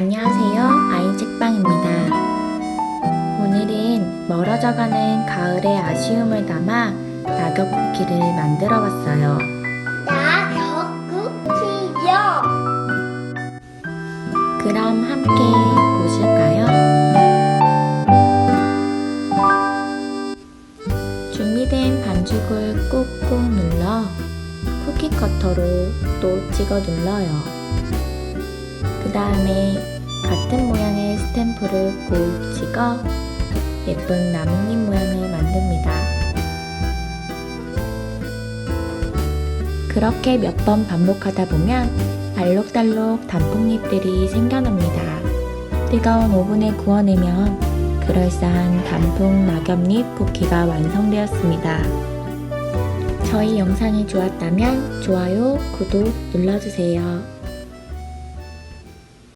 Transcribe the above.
안녕하세요. 아이책방입니다. 오늘은 멀어져 가는 가을의 아쉬움을 담아 낙엽 쿠키를 만들어 봤어요. 나 덕구키요. 그럼 함께 보실까요? 준비된 반죽을 꾹꾹 눌러 쿠키 커터로 또 찍어 눌러요. 그 다음에 같은 모양의 스탬프를 꾹 찍어 예쁜 나뭇잎 모양을 만듭니다. 그렇게 몇 번 반복하다 보면 알록달록 단풍잎들이 생겨납니다. 뜨거운 오븐에 구워내면 그럴싸한 단풍 낙엽잎 쿠키가 완성되었습니다. 저희 영상이 좋았다면 좋아요, 구독 눌러주세요.